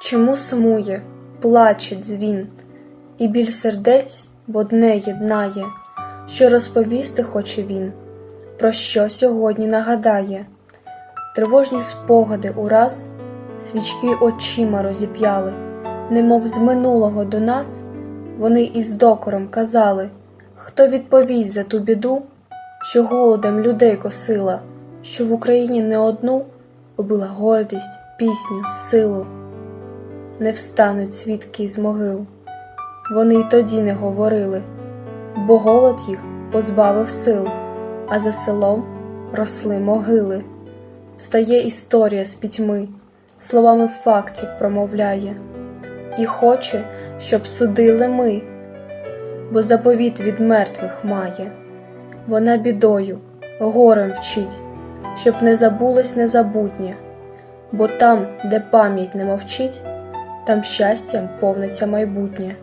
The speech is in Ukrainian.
Чому сумує, плаче дзвін, і біль сердець в одне єднає, що розповісти хоче він, про що сьогодні нагадає, тривожні спогади ураз, свічки очима розіп'яли, немов з минулого до нас, вони із докором казали, хто відповість за ту біду, що голодом людей косила, що в Україні не одну убила гордість, пісню, силу не встануть свідки з могил. Вони й тоді не говорили, бо голод їх позбавив сил, а за селом росли могили. Встає історія з пітьми, словами фактів промовляє, і хоче, щоб судили ми, бо заповіт від мертвих має. Вона бідою, горем вчить, щоб не забулось незабутнє, бо там, де пам'ять не мовчить, там щастям повниться майбутнє.